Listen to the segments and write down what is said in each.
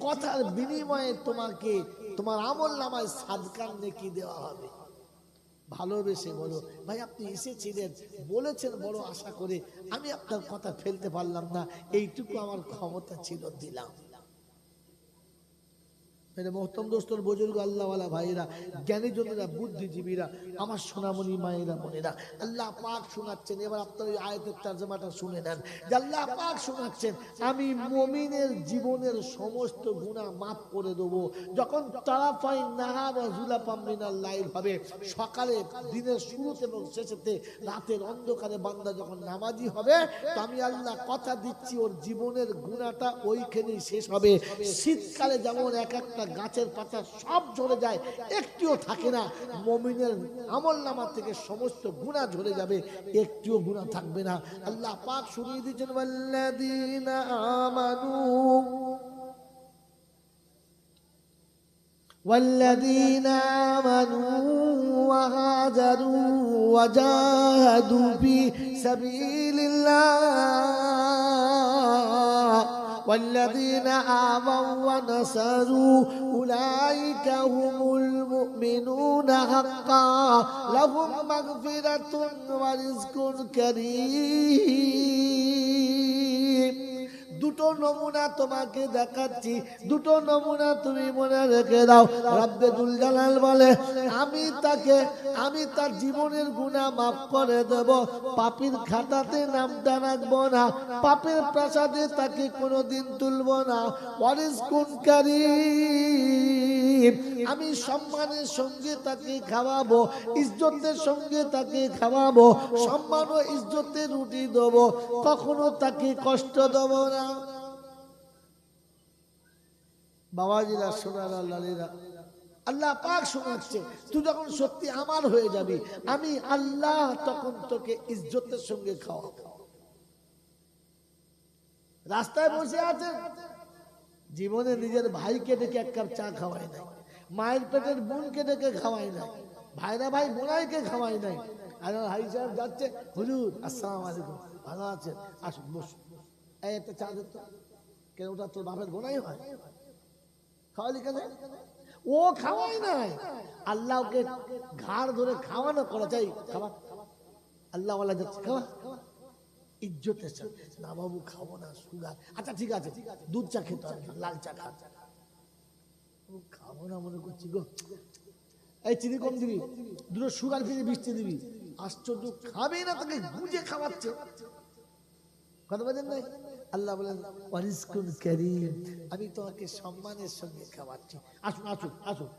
কথার বিনিময়ে তোমাকে, তোমার আমল নামায় দেওয়া হবে। ভালোবেসে বলো, ভাই, আপনি এসেছিলেন, বলেছেন বড় আশা করে, আমি আপনার কথা ফেলতে পারলাম না। এইটুকু আমার ক্ষমতা ছিল, দিলাম। দোস্তর বুজুর্গ, আল্লাহওয়ালা ভাইরা জ্ঞানীজনেরা বুদ্ধিজীবীরা, আমার সোনামণি মায়েরা আল্লাহ পাক শোনাচ্ছেন। এবার আপনার ওই আয়তের শুনে নেন আল্লাহ পাক শোনাচ্ছেন, আমি মমিনের জীবনের সমস্ত গুণা মাফ করে দেবো। যখন তারাফাই জুলা পাম্মিনার লাইল হবে, সকালে, দিনের শুরুতে এবং শেষেতে, রাতের অন্ধকারে বান্দা যখন নামাজি হবে, তো আমি আল্লাহ কথা দিচ্ছি, ওর জীবনের গুণাটা ওইখানেই শেষ হবে। শীতকালে যেমন এক একটা গাছের পাতা সব ঝরে যায় একটিও থাকে না মমিনের আমল নামা থেকে সমস্ত গুণা ঝরে যাবে একটিও গুণা থাকবে না আল্লাহ পাক শুনিয়ে দিচ্ছেন ওয়াল্লাযীনা আমানু والذين آمنوا وهاجروا وجاهدوا في سبيل الله والذين آمنوا ونصروا أولئك هم المؤمنون حقا. لهم مغفرة ورزق كريم. দুটো নমুনা তোমাকে দেখাচ্ছি। দুটো নমুনা তুমি মনে রেখে দাও। রাব্বেদুল জালাল বলে, আমি তাকে, আমি তার জীবনের গুণা মাফ করে দেব। পাপির খাতাতে নামটা রাখব না। পাপের প্রাসাদে তাকে কোনোদিন তুলবো না। ওয়ারিস কুনকারী আমি সম্মানের সঙ্গে তাকে খাওয়াবো, ইজ্জতের সঙ্গে তাকে খাওয়াবো সম্মান ও ইজ্জতের রুটি দেবো। কখনো তাকে কষ্ট দেবো না। বাবাজিরা সোনারা লালিরা আল্লাহ পাক শোনাচ্ছে, তুই যখন সত্যি আমার হয়ে যাবি, আমি আল্লাহ তখন তোকে ইজ্জতের সঙ্গে খাওয়াবো। রাস্তায় বসে আছেন জীবনে নিজের ভাইকে ডেকে এক কাপ চা খাওয়াই নাই। মায়ের পেটের বোনকে ডেকে খাওয়াই নাই। ভাইরা ভাই, বোনাইকে খাওয়াই নাই। আর ভাই সাহেব যাচ্ছে, হুজুর, আসসালাম আলাইকুম, ভালো আছেন? আসুন, বসুন। এই একটা চা দিত কেন ওটা তোর বাপের বোনাই হয়? খাওয়ালি ও খাওয়াই নাই। আল্লাহ ওকে ঘাড় ধরে খাওয়ানো করা চাই খাওয়া। আল্লাহ যাচ্ছে, খাওয়া। ইজ্জতের সাথে। না বাবু, খাব না, সুগার। আচ্ছা ঠিক আছে। দুধ চা খেতে হবে, লাল চা খা খাব না মনে করছি গো। এই চিনি কম দিবি। দুটো সুগার খেয়ে বৃষ্টি দিবি। আশ্চর্য খাবে না তাকে গুজে খাওয়াচ্ছে। কথা বলেন নাই? আল্লাহ বলেন ওয়ারিসকুন করিম, আমি তোমাকে সম্মানের সঙ্গে খাওয়াচ্ছি। আসুন আসুন আসুন।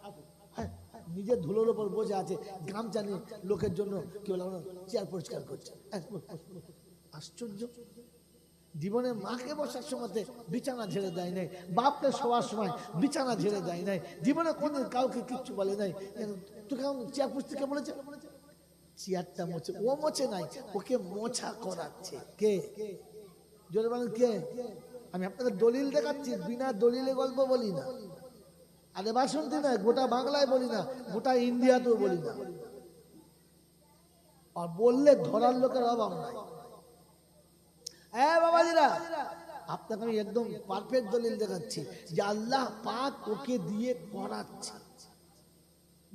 হ্যাঁ নিজের ধুলোর ওপর বসে আছে, গামছা নিয়ে লোকের জন্য কি বলে চেয়ার পরিষ্কার করছে। হ্যাঁ। আশ্চর্য। জীবনে মাকে বসার সময় বিছানা ঝেড়ে দেয় নাই, বাপকে শোয়ার সময় বিছানা ঝেড়ে দেয় নাই, জীবনে কোনদিন কাউকে কিচ্ছু বলে নাই। কেমন চেয়ার পুষতে কে বলেছে? চেয়ারটা মোছে, ও মোছে নাই, ওকে মোছা করাচ্ছে। কে? জোরে বলেন, কে? আমি আপনাদের দলিল দেখাচ্ছি, বিনা দলিলে গল্প বলি না। আরে বাসন্তী নয়, গোটা বাংলায় বলি না, গোটা ইন্ডিয়াতেও বলি না। আর বললে ধরার লোকের অভাব নাই। হ্যাঁ বাবাজিরা, আপনাকে আমি একদম পারফেক্ট দলিল দেখাচ্ছি যে আল্লাহ পাক ওকে দিয়ে করাচ্ছে।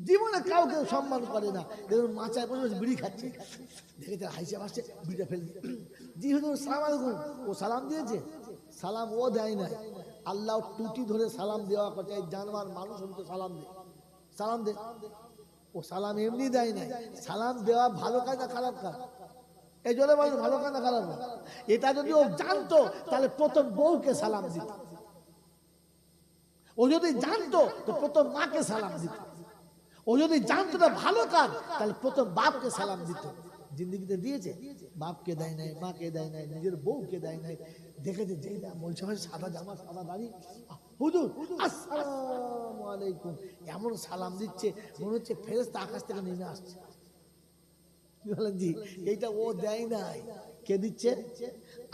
জীবনে কাউকে সম্মান করে না। দেখুন মাচায় বসে বসে বিড়ি খাচ্ছে। দেখেছে হাইসে আসছে বিড়িটা ফেলে জি হুজুর সালাম আলাইকুম। ও সালাম দিয়েছে? সালাম ও দেয় নাই। আল্লাহ টুটি ধরে সালাম দেওয়া কথা এই জানবার মানুষ হতে সালাম দে। সালাম দে। ও সালাম এমনি দেয় নাই। সালাম দেওয়া ভালো কাজ না খারাপ কাজ? এই জন্য বলেন, ভালো কাজ না খারাপ কাজ? এটা যদি ও জানতো, তাহলে প্রথম বউকে সালাম দিত। ও যদি জানতো, তো প্রথম মাকে সালাম দিত। ও যদি জানতো না ভালো কাজ, তাহলে প্রথম বাপকে সালাম দিত। জিন্দগিতে দিয়েছে? বাপকে দেয় নাই, মাকে দেয় নাই, নিজের বউকে দেয় নাই। দেখেছে হয় সাদা জামা, সাদা দাড়ি। এমন সালাম দিচ্ছে, মনে হচ্ছে ফেরেস্তা আকাশ থেকে নেমে আসছে। কি এইটা ও দেয় নাই। কে দিচ্ছে?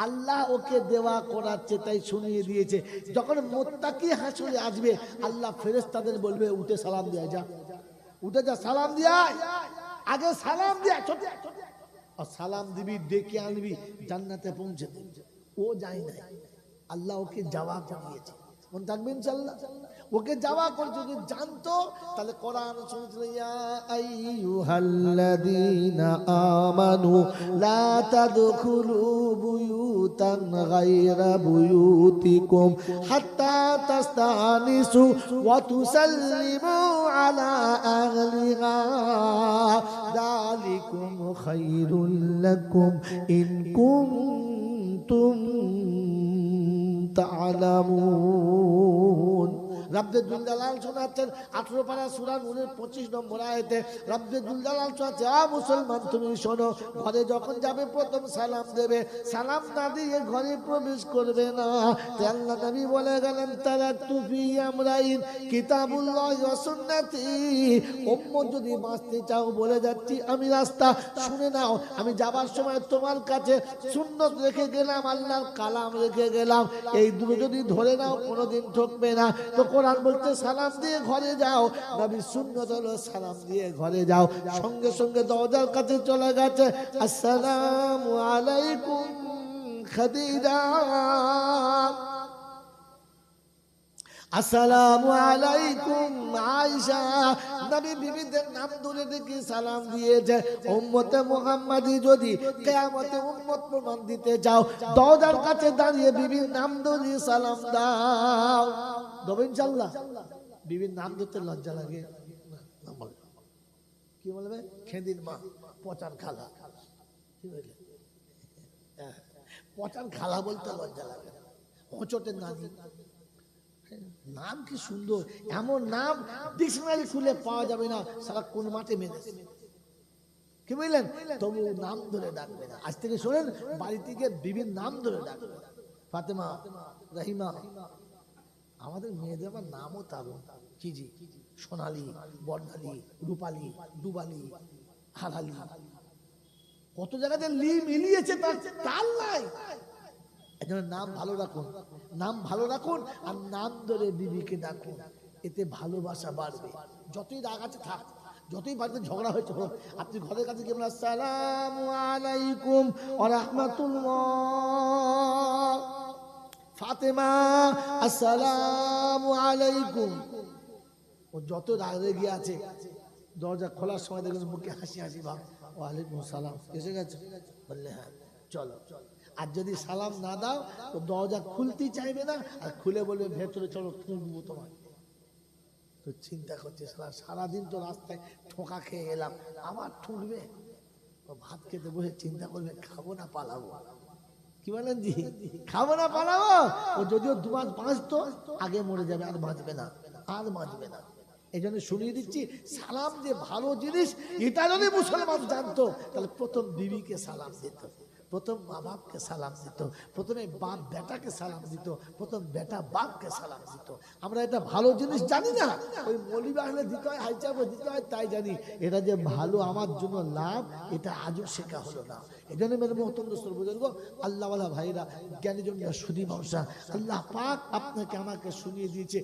আল্লাহ ওকে দেওয়া করাচ্ছে তাই শুনিয়ে দিয়েছে। যখন মোত্তাকি হাসলে আসবে, আল্লাহ ফেরেস্তাদের বলবে, উঠে সালাম দেয়া যা উঠে যা, সালাম দিয়া। আগে সালাম দিয়া, ছোট। আর সালাম দিবি, ডেকে আনবি, জান্নাতে পৌঁছে ও যায় না আল্লাহ ওকে যাওয়া করিয়েছে মনে থাকবেন ইনশাল্লাহ ওকে যাওয়া করে যদি জানতো, তাহলে কোরআন শুনছিল, ইয়া আইয়ুহাল্লাযীনা আমানু লা তাদখুলু বুয়ুতান গায়রা বুয়ুতিকুম হাত্তা তাস্তানিসু ওয়া তুসাল্লিমু আলা আহলিহা। যালিকুম খায়রুল লাকুম ইন কুনতুম তা'লামুন শোনাচ্ছেন, আঠারো পারা সুরা নুনের পঁচিশ নম্বর আয়তে শোনো, ঘরে যখন যাবে প্রথম সালাম দেবে, সালাম না দিয়ে ঘরে প্রবেশ করবে না। বলে গেলেন, তারা যদি বাঁচতে চাও বলে যাচ্ছি, আমি রাস্তা, শুনে নাও, আমি যাবার সময় তোমার কাছে সুন্নত রেখে গেলাম, আল্লাহর কালাম রেখে গেলাম। এই দুটো যদি ধরে নাও, কোনোদিন ঠকবে না। তো কোরআন বলতে সালাম দিয়ে ঘরে যাও। নবী সুন্নত হলো সালাম দিয়ে ঘরে যাও। সঙ্গে সঙ্গে দরজার কাছে চলে গেছে, আসসালাম আলাইকুম খাদিজা। আসসালামু আলাইকুম আয়েশা। নবী বিবিদের নাম ধরে ডেকে সালাম দিয়েছে উম্মতে মুহাম্মাদি যদি কিয়ামতে উম্মত প্রমাণ দিতে যাও দরজার কাছে দাঁড়িয়ে বিবির নাম ধরে সালাম দাও। দেবো ইনশাআল্লাহ বিবির নাম ধরতে লজ্জা লাগে। কি বলবে? খেদির মা পচার খালা। কি বললে হ্যাঁ, পচার খালা বলতে লজ্জা লাগে। হোঁচটের নানি। নাম কি সুন্দর? এমন নাম ডিকশনারি খুলে পাওয়া যাবে না, সারা কোন মাঠে মেরেছে কি বুঝলেন? তবু নাম ধরে ডাকবে না। আজ থেকে শোনেন, বাড়ি থেকে বিভিন্ন নাম ধরে ডাকবে। ফাতেমা, রাহিমা, আমাদের মেয়েদের আবার নামও তার কি জি? সোনালি, বর্ণালী, রূপালী, ডুবালি, হারালি। কত জায়গাতে লি মিলিয়েছে তার নাই। এজন্য নাম ভালো রাখুন। নাম ভালো রাখুন আর নাম ধরে বিবিকে ডাকুন। এতে ভালোবাসা বাড়বে। যতই রাগ আছে থাক। যতই বাড়িতে ঝগড়া হয়েছে হোক, আপনি ঘরের কাছে গিয়ে বলেন, আসসালামু আলাইকুম রাহমাতুল্লাহ। ফাতেমা, আসসালামু আলাইকুম। ও যত রাগ রেগে আছে, দরজা খোলার সময় দেখবেন মুখে হাসি হাসি ভাব। ওয়ালাইকুম সালাম। এসে গেছে? বললে হ্যাঁ চলো চলো। আর যদি সালাম না দাও, তো দরজা খুলতেই চাইবে না, আর খুলে বলবে, ভেতরে চলো ঠুকবো তোমার তো চিন্তা করছে সারা সারাদিন তো রাস্তায় ঠোকা খেয়ে এলাম, আবার ঠুকবে? ভাত খেতে বসে চিন্তা করবে, খাব না, পালাবো। কি বলেন জি? খাব না, পালাবো? ও যদিও দু মাস বাঁচতো, আগে মরে যাবে, আর বাঁচবে না, আর বাঁচবে না। এই জন্য শুনিয়ে দিচ্ছি, সালাম যে ভালো জিনিস, এটা যদি মুসলমান জানতো, তাহলে প্রথম বিবিকে সালাম দিত। প্রথম মা বাপকে সালাম দিত, প্রথমে বাপ বেটাকে সালাম দিত, প্রথম বেটা বাপকে সালাম দিত। আমরা এটা ভালো জিনিস জানি না। ওই মলিবা হলে দিতে হয় হাইচাপে দিতে হয়, তাই জানি। এটা যে ভালো আমার জন্য লাভ, এটা আজও শেখা হলো না। এই জন্য মেরে বুঝলেন গো আল্লাহওয়ালা ভাইরা জ্ঞানীজন সুদী মানুষরা, আল্লাহ পাক আপনাকে আমাকে শুনিয়ে দিয়েছে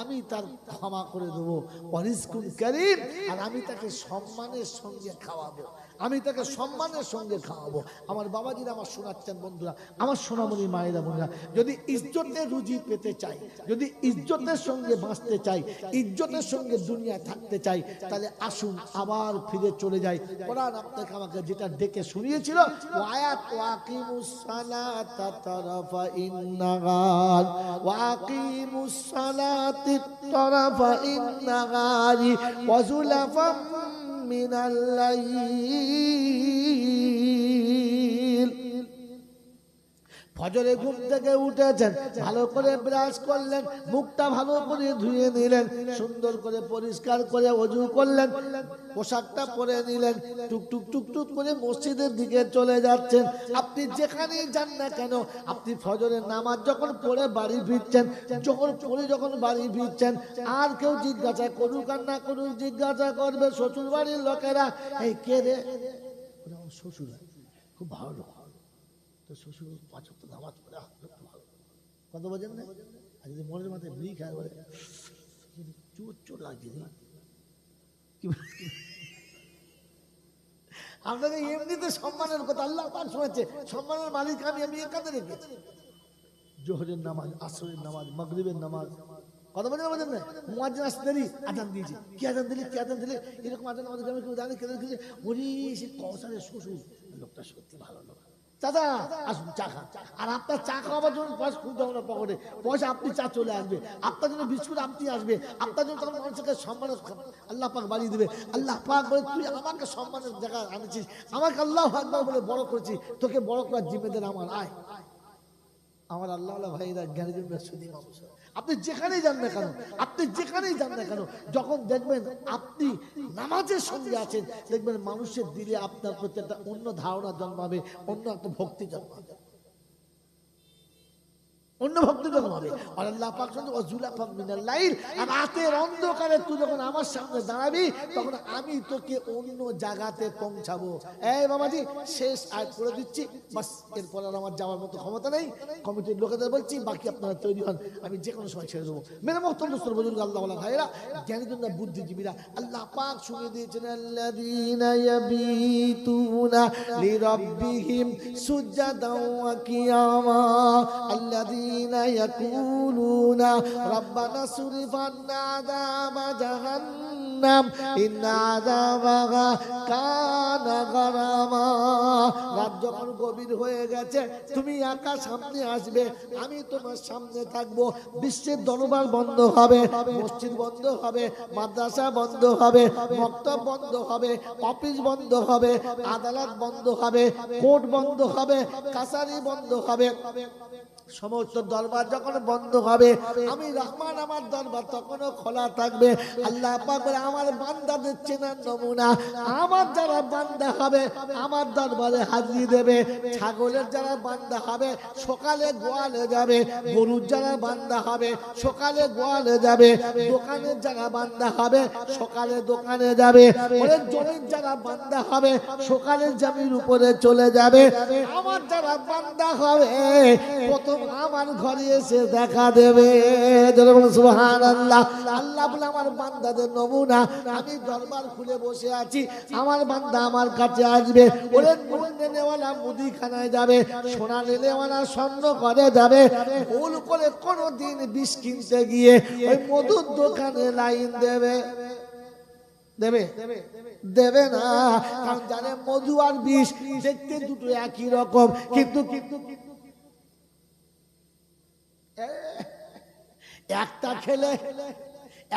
আমি তার ক্ষমা করে দেবো। ওয়ারিজকুন কারীম, আর আমি তাকে সম্মানের সঙ্গে খাওয়াবো। আমি তাকে সম্মানের সঙ্গে খাওয়াবো। আমার বাবাজিরা, আমার শোনাচ্ছেন বন্ধুরা, আমার সোনামণি মায়েরা বোনেরা, যদি ইজ্জতের রুজি পেতে চাই, যদি ইজ্জতের সঙ্গে বাঁচতে চাই, ইজ্জতের সঙ্গে দুনিয়ায় থাকতে চাই, তাহলে আসুন, আবার ফিরে চলে যাই। কোরআন আপনাকে আমাকে যেটা ডেকে শুনিয়েছিল, ওয়ায়াত ওয়াকিমুস ইন্নাগার। ওয়াকিমুস তারাফা ইন্নাগারি। ওয়াজুলাফাম من الليل. ফজরে ঘুম থেকে উঠেছেন, ভালো করে ব্রাশ করলেন, মুখটা ভালো করে ধুয়ে নিলেন, সুন্দর করে পরিষ্কার করে অজু করলেন, পোশাকটা পরে নিলেন টুকটুক টুকটুক করে মসজিদের দিকে চলে যাচ্ছেন। আপনি যেখানেই যান না কেন, আপনি ফজরের নামাজ যখন পড়ে বাড়ি ফিরছেন, যখন পড়ে যখন বাড়ি ফিরছেন, আর কেউ জিজ্ঞাসা করুক আর না করুক, জিজ্ঞাসা করবে শ্বশুর বাড়ির লোকেরা, এই কে রে? শ্বশুর খুব ভালো তো শ্বশুর নামাজ পড়ে ভালো। না? আর যদি মনের মাথায় খায়, বলে চোর চোর লাগছে আপনাকে এমনিতে সম্মানের কথা আল্লাহ শোনাচ্ছে সম্মানের মালিক আমি রেখেছি জোহরের নামাজ, আসরের নামাজ, মাগরিবের নামাজ। কথা বলে আমাদের না? মুয়াজ্জিন আসতে দেরি, আজান দিয়েছে। কি আজান দিলে, কি আজান দিলে? এরকম আজান আমাদের গ্রামে কেউ জানে, কেউ কেউ ওরে সে কৌশলের শ্বশুর। লোকটা সত্যি ভালো লোক। দাদা আসুন, চা খান। আর আপনার চা খাওয়াবার জন্য পয়সা খুঁজতে হবে না পকেটে। পয়সা আপনি চা চলে আসবে। আপনার জন্য বিস্কুট আপনি আসবে। আপনার জন্য তখন মানুষকে সম্মান আল্লাহ পাক বাড়িয়ে দেবে। আল্লাহ পাক বলে, তুই আমাকে সম্মানের জায়গা আনেছিস। আমাকে আল্লাহ আকবার বলে বড় করেছি তোকে বড় করার জিম্মেদার আমার। আয়। আমার আল্লাহ আল্লাহ ভাইরা জ্ঞানীজন সুদী মানুষ আপনি যেখানেই যান না কেন? আপনি যেখানেই যান না কেন? যখন দেখবেন আপনি নামাজের সঙ্গে আছেন, দেখবেন মানুষের দিলে আপনার প্রতি একটা অন্য ধারণা জন্মাবে, অন্য একটা ভক্তি জন্মাবে। অন্য ভক্তি আর আল্লাহ লাইল। আর রাতের অন্ধকারে তুই যখন আমার সামনে দাঁড়াবি, তখন আমি তোকে অন্য জায়গাতে পৌঁছাবো। এই বাবাজি, শেষ আয় করে দিচ্ছি। এরপর আর আমার যাওয়ার মতো ক্ষমতা নেই। কমিটির লোকেদের বলছি, বাকি আপনারা তৈরি হন, আমি যে কোনো সময় ছেড়ে দেবো। মেরে মহতম দোস্তর বুজুর্গ, আল্লাহ বলা ভাইরা জ্ঞানীজনরা, বুদ্ধিজীবীরা, আল্লাহ পাক শুনিয়ে দিয়েছেন কিয়ামা আল্লাযীনা ইয়াকুলুনা রাব্বানা সুরিফ আন্না আযাবা জাহান্নাম ইন্না আযাবাহা কানা গারামা রাত যখন গভীর হয়ে গেছে, তুমি একা সামনে আসবে, আমি তোমার সামনে থাকব, বিশ্বের দরবার বন্ধ হবে, মসজিদ বন্ধ হবে, মাদ্রাসা বন্ধ হবে, মক্তব বন্ধ হবে, অফিস বন্ধ হবে, আদালত বন্ধ হবে, কোর্ট বন্ধ হবে, কাছারি বন্ধ হবে। সমস্ত দরবার যখন বন্ধ হবে আমি রহমান আমার দরবার তখনও খোলা থাকবে। আল্লাহ পাক বলে, আমার বান্দাদের চেনার নমুনা আমার যারা বান্দা হবে আমার দরবারে হাজির দেবে। ছাগলের যারা বান্দা হবে সকালে গোয়ালে যাবে। গরুর যারা বান্দা হবে সকালে গোয়ালে যাবে। দোকানের যারা বান্দা হবে সকালে দোকানে যাবে। জমির যারা বান্দা হবে সকালে জমির উপরে চলে যাবে। আমার যারা বান্দা হবে প্রথম আমার ঘরে এসে দেখা দেবে। আল্লাহ বলে, আমার বান্দাদের নমুনা, আমি দরবার খুলে বসে আছি। আমার বান্দা আমার কাছে আসবে। ওরে নেওয়ালা মুদিখানায় যাবে, সোনা নেওয়ালা স্বর্ণ করে যাবে। ভুল করে বিষ কিনতে গিয়ে ওই মধুর দোকানে লাইন দেবে। দেবে? দেবে না। কারণ জানে মধু আর বিষ দেখতে দুটো একই রকম। কিন্তু কিন্তু কিন্তু একটা খেলে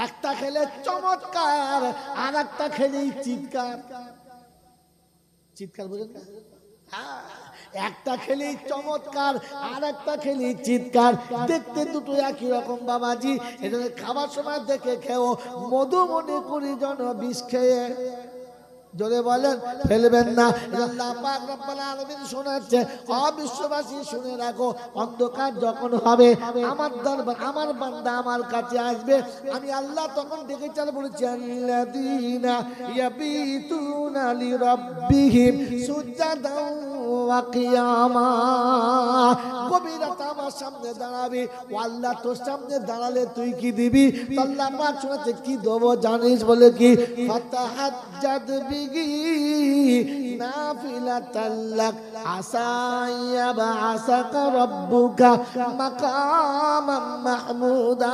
একটা খেলে চমৎকার আর একটা খেলেই চিৎকার। চিৎকার বুঝেন? হ্যাঁ, একটা খেলেই চমৎকার আর একটা খেলেই চিৎকার। দেখতে দুটো একই রকম বাবাজি খাবার সময় দেখে খেও মধু মনে করি জন বিষ খেয়ে। জোরে বলেন, ফেলবেন না। আল্লাহ পাক রব্বুল আলামিন শোনাচ্ছে অবিশ্ববাসী শুনে রাখো, অন্ধকার যখন হবে, আমার দরবার আমার বান্দা আমার কাছে আসবে। আমি আল্লাহ তখন ডেকে চাল বলেছি ইয়াবিতুনা লিরাব্বিহিম ওয়া কিয়ামা। আমার সামনে দাঁড়াবি, ও আল্লাহ তোর সামনে দাঁড়ালে তুই কি দিবি? আল্লাহ পাক শোনাচ্ছে কি দেবো জানিস বলে কি? بقوله নাফিলাতাল লাক আসাইয়া বাসাকা রাব্বুকা মাকামাম মাহমুদা।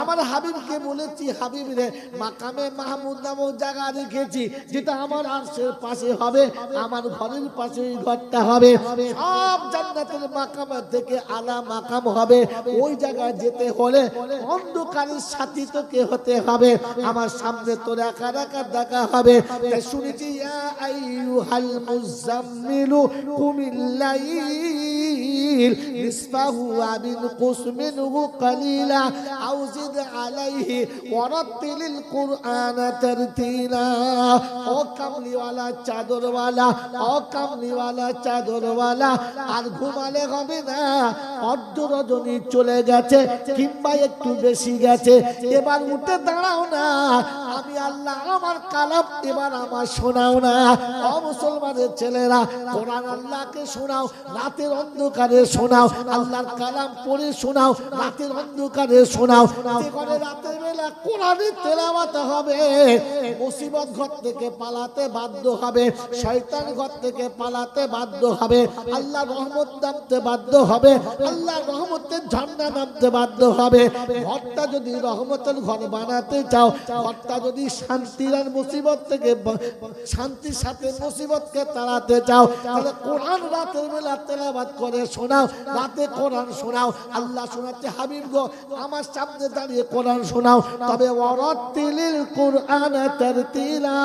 আমার হাবিবকে বলেছি, হাবিব রে, মাকামে মাহমুদ নামক জায়গা রেখেছি, যেটা আমার আরশের পাশে হবে, আমার ঘরের পাশে ঘরটা হবে। সব জান্নাতের মাকাম থেকে আলা মাকাম হবে। ওই জায়গায় যেতে হলে অন্ধকারের সাথী তোকে হতে হবে। আমার সামনে তোর একা একা দেখা হবে। শুনেছি, ইয়া আইয়ুহাল মুজাম্মিলু কুমিল লাইল নিসফাহু আবিন কুস মিনহু কালিলা আও জিদ আলাইহি ওয়ারাত্তিলিল কুরআনা তারতিলা ও কামলিওয়ালা চাদরওয়ালা ও কামলিওয়ালা চাদরওয়ালা, আর ঘুমালে হবে না। অর্ধ রজনী চলে গেছে, কিংবা একটু বেশি গেছে। এবার উঠে দাঁড়াও না। আমি আল্লাহ আমার কালাম, এবার আমার শোনাও না। মুসলমানের ছেলেরা, কোরআন আল্লাহকে শোনাও, রাতের অন্ধকারে শোনাও, আল্লাহর কালাম পড়ে শোনাও, রাতের অন্ধকারে শোনাও। করে রাতের বেলা কোরআনের তেলাওয়াত হবে, মুসিবত ঘর থেকে পালাতে বাধ্য হবে, শয়তান ঘর থেকে পালাতে বাধ্য হবে, আল্লাহ রহমত নামতে বাধ্য হবে, আল্লাহ রহমতের ঝর্ণা নামতে বাধ্য হবে। ঘরটা যদি রহমতের ঘর বানাতে চাও, ঘরটা যদি শান্তির আর মুসিবত থেকে শান্তির সাথে মুসিবতকে তাড়াতে চাও, তাহলে কোরআন রাতের বেলা তেলাবাদ করে শোনাও, রাতে কোরআন শোনাও। আল্লাহ শোনাচ্ছে, হাবিব গো, আমার সামনে দাঁড়িয়ে কোরআন শোনাও। তবে ওয়ারাত্তিলিল কোরআন তারতিলা।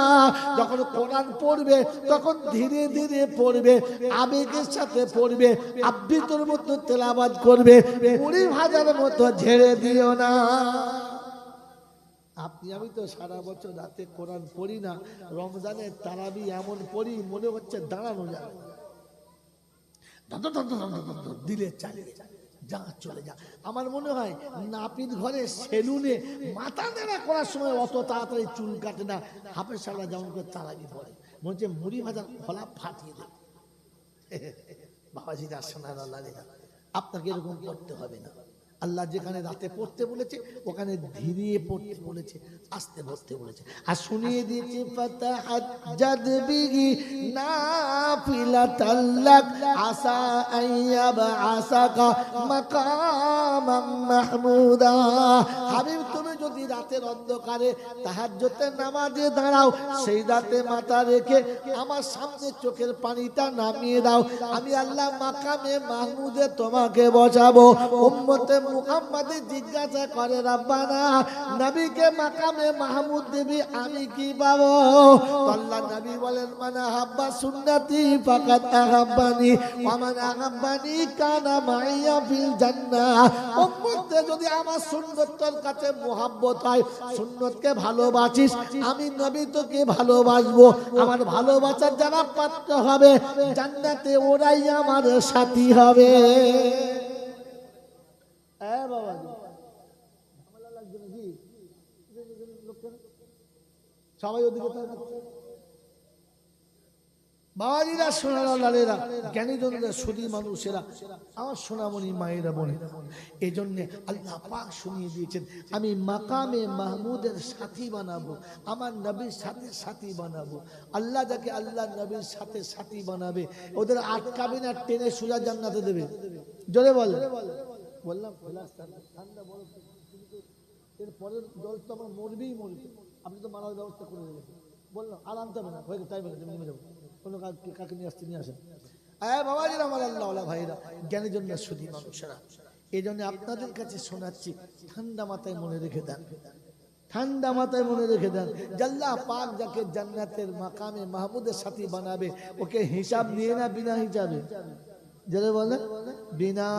যখন কোরআন পড়বে, তখন ধীরে ধীরে পড়বে, আবেগের সাথে পড়বে, আবৃতর মতো তেলাবাদ করবে মুড়ি ভাজার মতো ঝেড়ে দিও না। আপনি, আমি তো সারা বছর রাতে কোরআন পড়ি না, রমজানের তারাবি এমন পড়ি, মনে হচ্ছে দাঁড়ানো যাবে দিলে চালিয়ে যা, চলে যা। আমার মনে হয় নাপিত ঘরে সেলুনে মাথা নেড়া করার সময় অত তাড়াতাড়ি চুল কাটে না হাফের সালা যেমন করে তারাবি পড়ে। হচ্ছে মুড়ি ভাজার ফলা ফাটিয়ে দেবে। বাবাজি দার্শনার আল্লাহ আপনাকে এরকম করতে হবে না। আল্লাহ যেখানে রাতে পড়তে বলেছে, ওখানে ধীরে পড়তে বলেছে, আস্তে বসতে বলেছে। আর শুনিয়ে দিয়েছে না বিহি নাফিলাতাল্লাক আসা আইয়াবা আসাকা মাকামাম মাহমুদা। হাবিব রাতের অন্ধকারে তাহাজ্জুদের নামাজে দাঁড়াও, সেই রাতে মাথা রেখে আমার সামনে চোখের পানিটা নামিয়ে দাও। আমি আল্লাহ মাকামে মাহমুদে তোমাকে বসাবো, উম্মতে মুহাম্মাদে জিজ্ঞাসা করে, রাব্বানা, নবীকে মাকামে মাহমুদ দেবী আমি কি পাবো? আল্লাহ নবী বলেন মানে হাব্বা সুন্নতি ফাকাত আহাব্বানি ওয়ামান আহাব্বানি কানা মাইয়া ফিল জান্নাহ। উম্মতে যদি আমার সুন্নতর কাছে মোহাব্বত হয় সুন্নতকে ভালোবাসিস। আমি নবী তোকে ভালোবাসবো। আমার ভালোবাসার যারা পাত্র হবে, জান্নাতে ওরাই আমার সাথী হবে? সবাই ওদিকে বাবাজিরা সোনারা লালেরা জ্ঞানীজনরা সুদী মানুষেরা, আমার সোনামণি মায়েরা বলে এই জন্যে আল্লাহ পাক শুনিয়ে দিয়েছেন, আমি মাকামে মাহমুদের সাথী বানাবো, আমার নবীর সাথে সাথী বানাবো, আল্লাহ যাকে আল্লাহ নবীর সাথে সাথী বানাবে, ওদের আটকাবে না টেনে সোজা জান্নাতে দেবে। জোরে বল। বললাম ঠান্ডা ঠান্ডা বরফ কিন্তু এর পরের জল তো আমার মরবেই মরবে। আপনি তো মারার ব্যবস্থা করে দেবেন বললাম, আর আনতে হবে না হয়ে তাই বলে যাব। কোনো কাকে নিয়ে আসতে নিয়ে আসেন। আয় বাবাজির আমার আল্লাহ ভাইরা, জ্ঞানের জন্য শুধু মানুষেরা। এই জন্য আপনাদের কাছে শোনাচ্ছি, ঠান্ডা মাথায় মনে রেখে দেন। ঠান্ডা মাথায় মনে রেখে দেন। জাল্লাহ পাক যাকে জান্নাতের মাকামে মাহমুদের সাথী বানাবে, ওকে হিসাব নিয়ে না, বিনা হিসাবে। যারা বলে? বিনা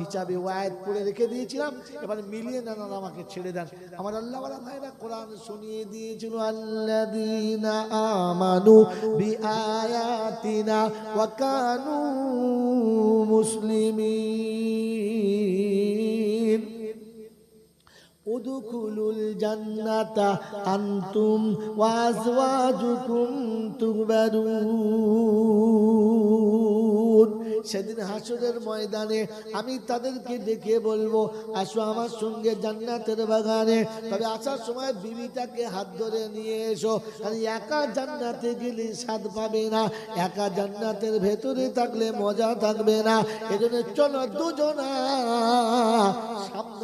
হিসাবে ওয়ায়ত করে রেখে দিয়েছিলাম, এবার মিলিয়ে আর আমাকে ছেড়ে দেন। আমার আল্লাহ ভাইরা, কোরআন শুনিয়ে দিয়েছিল, আল্লাযীনা আমানু বিআয়াতিনা ওয়া কানু মুসলিমিন। উদখুলুল জান্নাতা আনতুম ওয়া আজওয়াজুকুম তুহবারুন সেদিন হাসরের ময়দানে আমি তাদেরকে ডেকে বলব, আসো আমার সঙ্গে জান্নাতের বাগানে। তবে আসার সময় বিবিটাকে হাত ধরে নিয়ে এসো। কারণ একা জান্নাতে গেলে স্বাদ পাবে না। একা জান্নাতের ভেতরে থাকলে মজা থাকবে না। এজন্য চলো দুজনা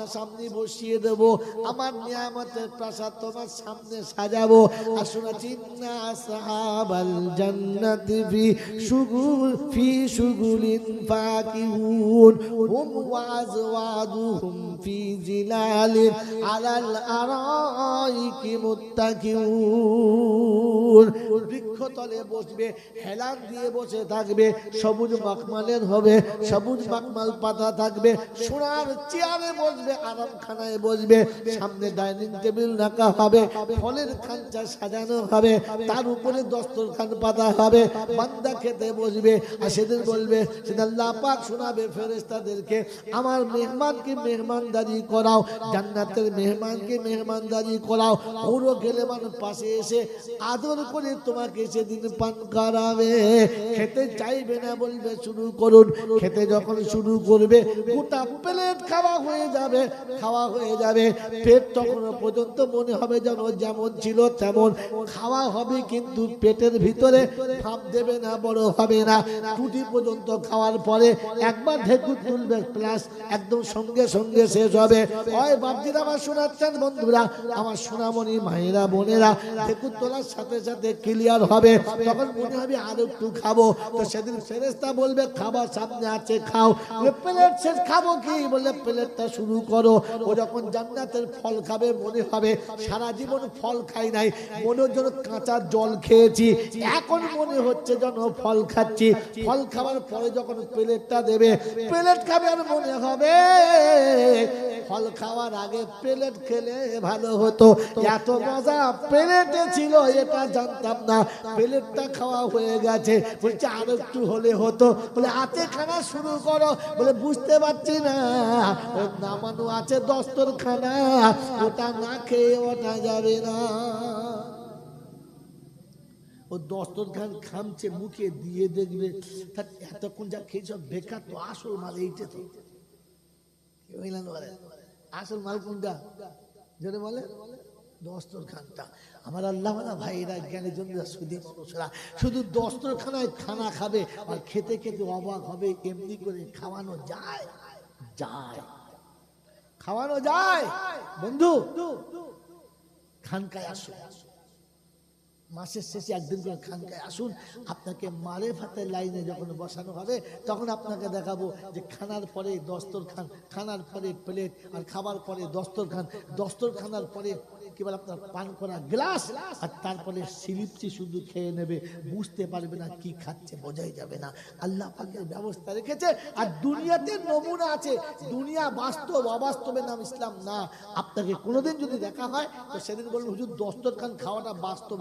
সামনাসামনি বসিয়ে দেবো। আমার নিয়ামতের প্রাসাদ তোমার সামনে সাজাবো। আসুনা চিন্না সাহাবাল জান্নাতি ফি সুগুল, ফি সুগুলিন ফাকিহুন। হুম ওয়াজওয়াদুহুম ফি জিলালিন আলাল আরাইকি মুত্তাকিউন। বৃক্ষতলে বসবে, হেলান দিয়ে বসে থাকবে, সবুজ মাকমালের হবে, সবুজ মাকমাল পাতা থাকবে, সোনার চেয়ারে বসবে বসবে আরাম খানায় বসবে, সামনে ডাইনিং টেবিল রাখা হবে, ফলের খাঞ্চা সাজানো হবে, তার উপরে দস্তরখান পাতা হবে, বান্দা খেতে বসবে আর সেদিন বলবে সেদিন আল্লাহ পাক শোনাবে ফেরেস্তাদেরকে আমার মেহমানকে মেহমানদারি করাও, জান্নাতের মেহমানকে মেহমানদারি করাও পুরো গেলে মানুষ পাশে এসে আদর করে তোমাকে সেদিন পান করাবে খেতে চাইবে না বলবে শুরু করুন। খেতে যখন শুরু করবে, গোটা প্লেট খাওয়া হয়ে যাবে, খাওয়া হয়ে যাবে। পেট তখন পর্যন্ত মনে হবে যেন যেমন ছিল তেমন। খাওয়া হবে কিন্তু পেটের ভিতরে ভাব দেবে না, বড় হবে না। টুটি পর্যন্ত খাওয়ার পরে একবার ঢেকুর তুলবে প্লাস একদম সঙ্গে সঙ্গে শেষ হবে। হয় বাপজিরা আমার শোনাচ্ছেন বন্ধুরা, আমার সোনামণি মায়েরা, বোনেরা, ঢেকুর তোলার সাথে সাথে ক্লিয়ার হবে। তখন মনে হবে আর একটু খাব। তো সেদিন ফেরেস্তা বলবে, খাবার সামনে আছে, খাও। প্লেট শেষ, খাব কি? বলে, প্লেটটা শুরু করো। ও যখন জান্নাতের ফল খাবে, মনে হবে সারা জীবন ফল খাই নাই, মনে যেন কাঁচা জল খেয়েছি। এখন মনে হচ্ছে যেন ফল খাচ্ছি। ফল খাবার পরে যখন প্লেটটা দেবে, প্লেট খাবে আর মনে হবে ফল খাওয়ার আগে প্লেট খেলে ভালো হতো। এত মজা প্লেটে ছিল, এটা জানতাম না। প্লেটটা খাওয়া হয়ে গেছে। বলছে আর একটু হলে হতো। বলে, হাতে খানা শুরু করো। বলে, বুঝতে পারছি না। নামানো আছে দস্তর খানা ওটা না খেয়ে ওটা যাবে না। ও দস্তরখান খামছে মুখে দিয়ে দেখবে এতক্ষণ যা খেয়ে সব বেকার তো আসল মাল এইটা তো? আসল মাল কোনটা? যেটা বলে, দস্তরখানটা। আমার আল্লাহ ভাইরা জ্ঞানের জন্য সুদী মানুষরা, শুধু দস্তরখানায় খানা খাবে আর খেতে খেতে অবাক হবে, এমনি করে খাওয়ানো যায় যায়। খাওয়ানো যায়। বন্ধু, খানকায় আসো আসো। মাসের শেষে একদিন করে খানকায় আসুন, আপনাকে মারে ভাতের লাইনে যখন বসানো হবে, তখন আপনাকে দেখাবো যে খানার পরে দস্তরখান খানার পরে প্লেট, আর খাবার পরে দস্তরখান দস্তরখানার পরে কি বলে আপনার, পান করা গ্লাস, আর তারপরে সিলিপটি শুধু খেয়ে নেবে। বুঝতে পারবে না কি খাচ্ছে, বোঝাই যাবে না। আল্লাহ পাকের ব্যবস্থা রেখেছে, আর দুনিয়াতে নমুনা আছে। দুনিয়া বাস্তব, অবাস্তবের নাম ইসলাম না। আপনাকে কোনোদিন যদি দেখা হয়, তো সেদিন বলব হুজুর দস্তরখান খাওয়াটা বাস্তব